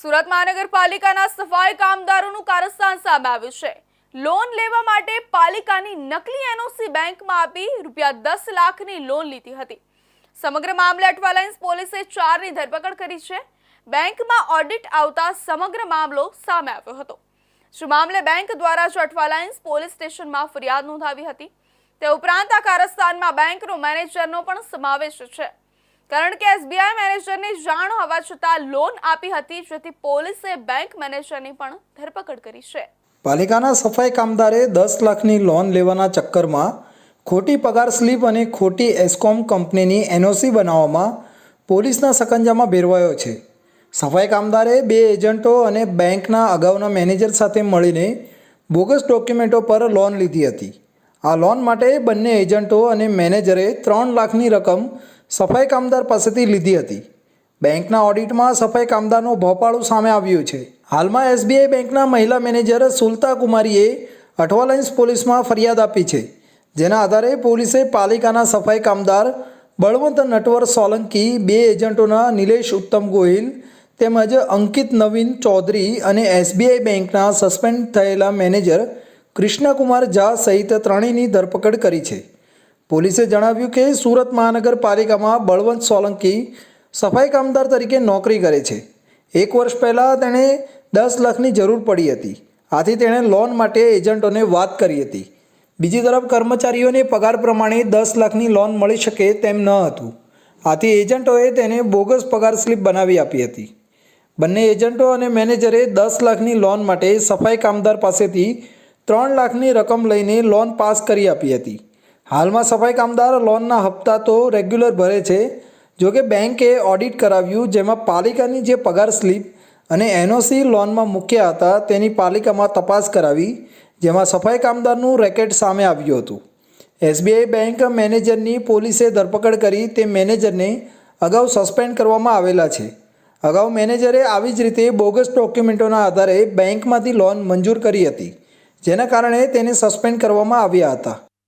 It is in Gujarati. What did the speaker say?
સુરત મહાનગરપાલિકાના સફાઈ કામદારોનું કારસ્તાન સામે આવ્યું છે. લોન લેવા માટે પાલિકાની નકલી એનઓસી બેંકમાં આપી રૂપિયા દસ લાખની લોન લીધી હતી. સમગ્ર મામલે અઠવાલાઇન્સ પોલીસે ચારની ધરપકડ કરી છે. બેંકમાં ઓડિટ આવતા સમગ્ર મામલો સામે આવ્યો હતો. શું મામલે બેંક દ્વારા જ અઠવાલાઇન્સ પોલીસ સ્ટેશનમાં ફરિયાદ નોંધાવી હતી? તે ઉપરાંત આ કારસ્તાનમાં બેંકનો મેનેજરનો પણ સમાવેશ છે. કારણ કે એસબીઆઈ મેનેજરને જાણ હોવા છતાં લોન આપી હતી, જેથી પોલીસે બેંક મેનેજરની પણ ધરપકડ કરી છે. પાલિકાના સફાઈ કામદારે દસ લાખની લોન લેવાના ચક્કરમાં ખોટી પગાર સ્લીપ અને ખોટી એસ્કોમ કંપનીની એનઓસી બનાવવામાં પોલીસના સકંજામાં ભેરવાયો છે. સફાઈ કામદારે બે એજન્ટો અને બેંકના અગાઉના મેનેજર સાથે મળીને બોગસ ડોક્યુમેન્ટો પર લોન લીધી હતી. આ લોન માટે બંને એજન્ટો અને મેનેજરે ત્રણ લાખની રકમ સફાઈ કામદાર પાસેથી લીધી હતી. બેંકના ઓડિટમાં સફાઈ કામદારનું ભોપાળું સામે આવ્યું છે. હાલમાં એસબીઆઈ બેંકના મહિલા મેનેજર સુલતા કુમારીએ અઠવાલાઇન્સ પોલીસમાં ફરિયાદ આપી છે. જેના આધારે પોલીસે પાલિકાના સફાઈ કામદાર બળવંત નટવર સોલંકી, બે એજન્ટોના નિલેશ ઉત્તમ ગોહિલ તેમજ અંકિત નવીન ચૌધરી અને એસબીઆઈ બેંકના સસ્પેન્ડ થયેલા મેનેજર કૃષ્ણકુમાર ઝા સહિત ત્રણેયની ધરપકડ કરી છે. પોલીસે જણાવ્યું કે સુરત મહાનગરપાલિકામાં બળવંત સોલંકી સફાઈ કામદાર તરીકે નોકરી કરે છે. એક વર્ષ પહેલાં તેણે દસ લાખની જરૂર પડી હતી. આથી તેણે લોન માટે એજન્ટોને વાત કરી હતી. બીજી તરફ કર્મચારીઓને પગાર પ્રમાણે દસ લાખની લોન મળી શકે તેમ ન હતું. આથી એજન્ટોએ તેને બોગસ પગાર સ્લીપ બનાવી આપી હતી. બંને એજન્ટો અને મેનેજરે દસ લાખની લોન માટે સફાઈ કામદાર પાસેથી ત્રણ લાખની રકમ લઈને લોન પાસ કરી આપી હતી. હાલમાં સફાઈ કામદાર લોનના હપ્તા તો રેગ્યુલર ભરે છે. જોકે બેંકે ઓડિટ કરાવ્યું જેમાં પાલિકાની જે પગાર સ્લીપ અને એનઓસી લોનમાં મૂક્યા હતા તેની પાલિકામાં તપાસ કરાવી, જેમાં સફાઈ કામદારનું રેકેટ સામે આવ્યું હતું. એસબીઆઈ બેંક મેનેજરની પોલીસે ધરપકડ કરી તે મેનેજરને અગાઉ સસ્પેન્ડ કરવામાં આવેલા છે. અગાઉ મેનેજરે આવી જ રીતે બોગસ ડોક્યુમેન્ટોના આધારે બેંકમાંથી લોન મંજૂર કરી હતી, જેના કારણે તેને સસ્પેન્ડ કરવામાં આવ્યા હતા.